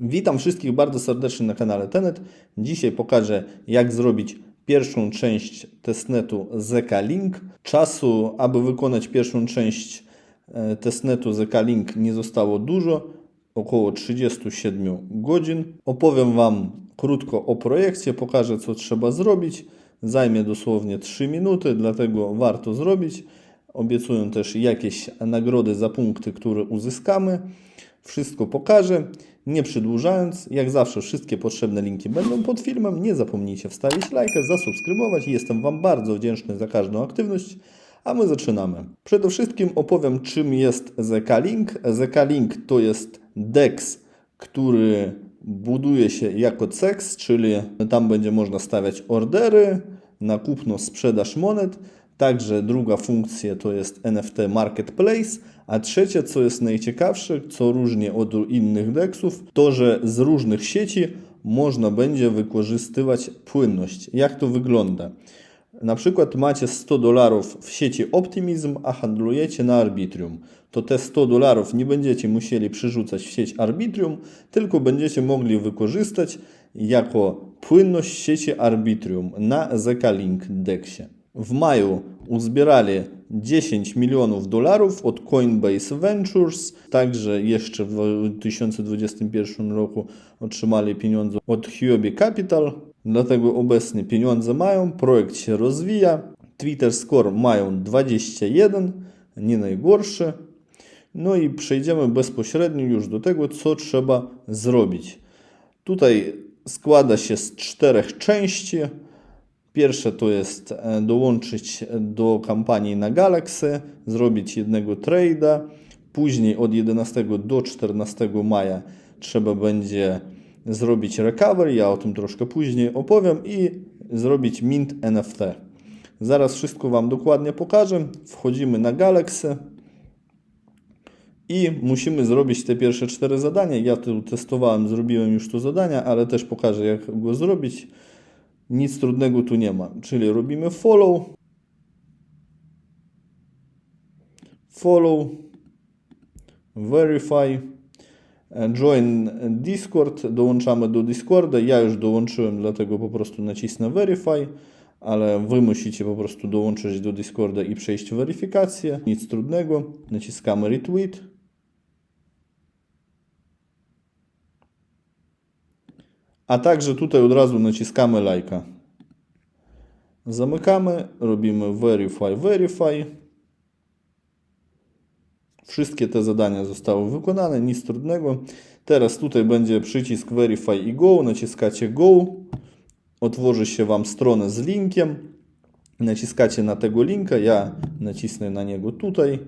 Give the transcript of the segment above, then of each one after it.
Witam wszystkich bardzo serdecznie na kanale Tenet. Dzisiaj pokażę jak zrobić pierwszą część testnetu ZK Link. Czasu, aby wykonać pierwszą część e, testnetu ZK Link nie zostało dużo, około 37 godzin. Opowiem Wam krótko o projekcie, pokażę co trzeba zrobić. Zajmie dosłownie 3 minuty, dlatego warto zrobić. Obiecuję też jakieś nagrody za punkty, które uzyskamy. Wszystko pokażę. Nie przedłużając, jak zawsze wszystkie potrzebne linki będą pod filmem. Nie zapomnijcie wstawić lajka, zasubskrybować. Jestem Wam bardzo wdzięczny za każdą aktywność. A my zaczynamy. Przede wszystkim opowiem czym jest ZK-Link. ZK-Link to jest DEX, który buduje się jako CEX, czyli tam będzie można stawiać ordery na kupno, sprzedaż monet. Także druga funkcja to jest NFT Marketplace, a trzecia, co jest najciekawsze, co różni od innych DEXów, to że z różnych sieci można będzie wykorzystywać płynność. Jak to wygląda? Na przykład macie 100 dolarów w sieci Optimism, a handlujecie na Arbitrium. To te 100 dolarów nie będziecie musieli przerzucać w sieć Arbitrium, tylko będziecie mogli wykorzystać jako płynność sieci Arbitrium na ZK-Link DEXie. W maju uzbierali 10 milionów dolarów od Coinbase Ventures, także jeszcze w 2021 roku otrzymali pieniądze od Huobi Capital, dlatego obecnie pieniądze mają, projekt się rozwija. Twitter Score mają 21, nie najgorszy. No i przejdziemy bezpośrednio już do tego, co trzeba zrobić. Tutaj składa się z czterech części. Pierwsze to jest dołączyć do kampanii na Galaxy, zrobić jednego trade'a. Później od 11 do 14 maja trzeba będzie zrobić recovery, ja o tym troszkę później opowiem i zrobić mint NFT. Zaraz wszystko Wam dokładnie pokażę. Wchodzimy na Galaxy i musimy zrobić te pierwsze cztery zadania. Ja tu testowałem, zrobiłem już to zadania, ale też pokażę jak go zrobić. Nic trudnego tu nie ma. Czyli robimy follow. Follow. Verify. Join Discord. Dołączamy do Discorda. Ja już dołączyłem, dlatego po prostu nacisnę Verify. Ale Wy musicie po prostu dołączyć do Discorda i przejść weryfikację. Nic trudnego. Naciskamy Retweet. A także tutaj od razu naciskamy lajka. Zamykamy, robimy verify, verify. Wszystkie te zadania zostały wykonane, nic trudnego. Teraz tutaj będzie przycisk verify i go, naciskacie go. Otworzy się Wam stronę z linkiem. Naciskacie na tego linka, ja nacisnę na niego tutaj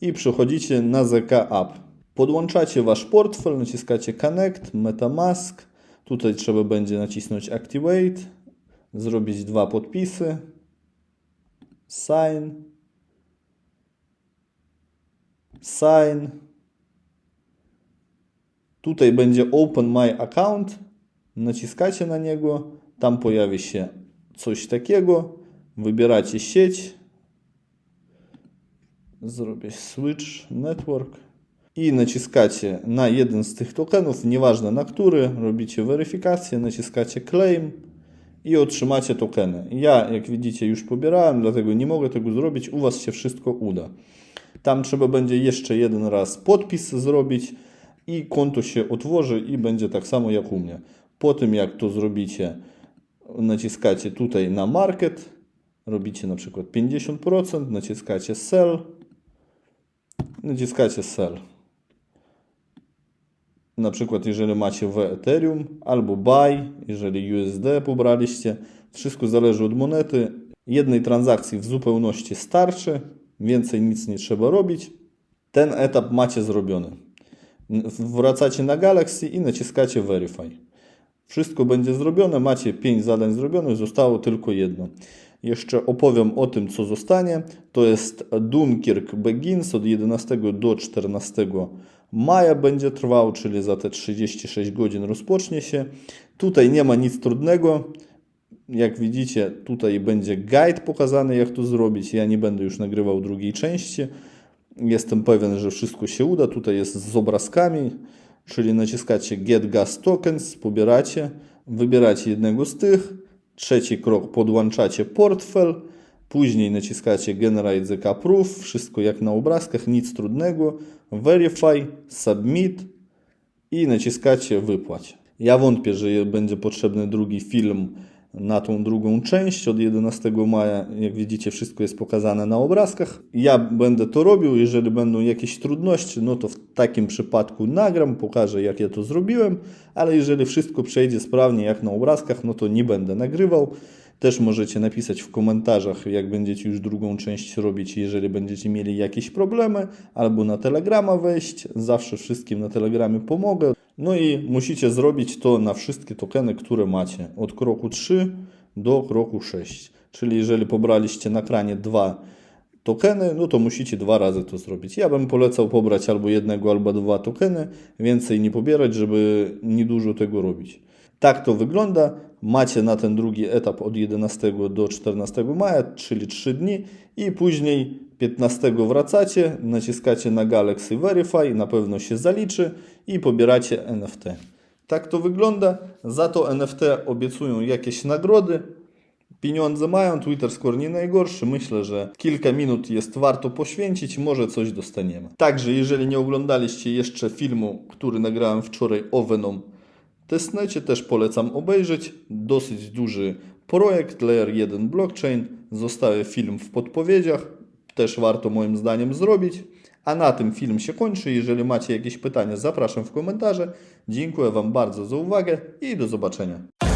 i przechodzicie na ZK App. Podłączacie Wasz portfel, naciskacie Connect, Metamask, Tutaj trzeba będzie nacisnąć Activate, zrobić dwa podpisy, Sign, Sign. Tutaj będzie Open My Account, naciskacie na niego, tam pojawi się coś takiego, wybieracie sieć, zrobię Switch Network i naciskacie na jeden z tych tokenów, nieważne na który, robicie weryfikację, naciskacie claim i otrzymacie tokeny. Ja, jak widzicie, już pobierałem, dlatego nie mogę tego zrobić, u Was się wszystko uda. Tam trzeba będzie jeszcze jeden raz podpis zrobić i konto się otworzy i będzie tak samo jak u mnie. Po tym jak to zrobicie, naciskacie tutaj na market, robicie na przykład 50%, naciskacie sell, naciskacie sell na przykład jeżeli macie w Ethereum albo buy, jeżeli USD pobraliście, wszystko zależy od monety. Jednej transakcji w zupełności starczy, więcej nic nie trzeba robić. Ten etap macie zrobiony. Wracacie na Galaxy i naciskacie Verify. Wszystko będzie zrobione, macie 5 zadań zrobionych, zostało tylko jedno. Jeszcze opowiem o tym, co zostanie. To jest Dunkirk Begins od 11 do 14 maja będzie trwał, czyli za te 36 godzin rozpocznie się. Tutaj nie ma nic trudnego. Jak widzicie, tutaj będzie guide pokazany, jak to zrobić. Ja nie będę już nagrywał drugiej części. Jestem pewien, że wszystko się uda. Tutaj jest z obrazkami. czyli naciskacie Get Gas Tokens, pobieracie, wybieracie jednego z tych, trzeci krok podłączacie portfel, później naciskacie Generate ZK Proof, wszystko jak na obrazkach, nic trudnego, Verify, Submit i naciskacie Wypłać. Ja wątpię, że będzie potrzebny drugi film na tą drugą część od 11 maja. Jak widzicie, wszystko jest pokazane na obrazkach. Ja będę to robił. Jeżeli będą jakieś trudności, no to w takim przypadku nagram, pokażę jak ja to zrobiłem, ale jeżeli wszystko przejdzie sprawnie jak na obrazkach, no to nie będę nagrywał. Też możecie napisać w komentarzach, jak będziecie już drugą część robić, jeżeli będziecie mieli jakieś problemy, albo na Telegrama wejść. Zawsze wszystkim na Telegramie pomogę. No i musicie zrobić to na wszystkie tokeny, które macie. Od kroku 3 do kroku 6. Czyli jeżeli pobraliście na kranie dwa tokeny, no to musicie dwa razy to zrobić. Ja bym polecał pobrać albo jednego, albo dwa tokeny, więcej nie pobierać, żeby niedużo tego robić. Tak to wygląda. Macie na ten drugi etap od 11 do 14 maja, czyli 3 dni i później 15 wracacie, naciskacie na Galaxy Verify, na pewno się zaliczy i pobieracie NFT. Tak to wygląda. Za to NFT obiecują jakieś nagrody. Pieniądze mają, Twitter score nie najgorszy. Myślę, że kilka minut jest warto poświęcić, może coś dostaniemy. Także, jeżeli nie oglądaliście jeszcze filmu, który nagrałem wczoraj o Venom testnecie, też polecam obejrzeć. Dosyć duży projekt Layer 1 Blockchain. Zostawię film w podpowiedziach. Też warto moim zdaniem zrobić. A na tym film się kończy. Jeżeli macie jakieś pytania, zapraszam w komentarze. Dziękuję Wam bardzo za uwagę i do zobaczenia.